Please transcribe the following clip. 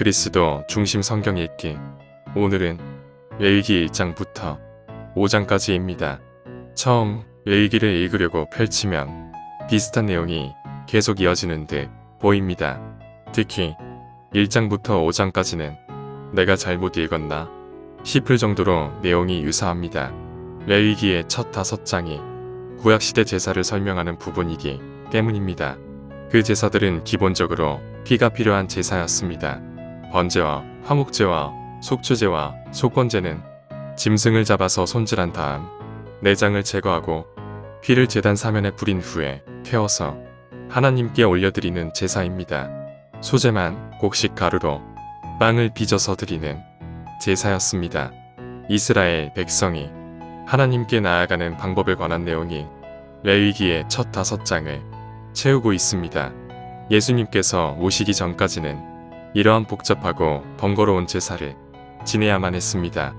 그리스도 중심 성경 읽기. 오늘은 레위기 1장부터 5장까지입니다. 처음 레위기를 읽으려고 펼치면 비슷한 내용이 계속 이어지는 듯 보입니다. 특히 1장부터 5장까지는 내가 잘못 읽었나 싶을 정도로 내용이 유사합니다. 레위기의 첫 다섯 장이 구약시대 제사를 설명하는 부분이기 때문입니다. 그 제사들은 기본적으로 피가 필요한 제사였습니다. 번제와 화목제와 속죄제와 속건제는 짐승을 잡아서 손질한 다음 내장을 제거하고 피를 제단 사면에 뿌린 후에 태워서 하나님께 올려드리는 제사입니다. 소재만 곡식 가루로 빵을 빚어서 드리는 제사였습니다. 이스라엘 백성이 하나님께 나아가는 방법에 관한 내용이 레위기의 첫 다섯 장을 채우고 있습니다. 예수님께서 오시기 전까지는 이러한 복잡하고 번거로운 제사를 지내야만 했습니다.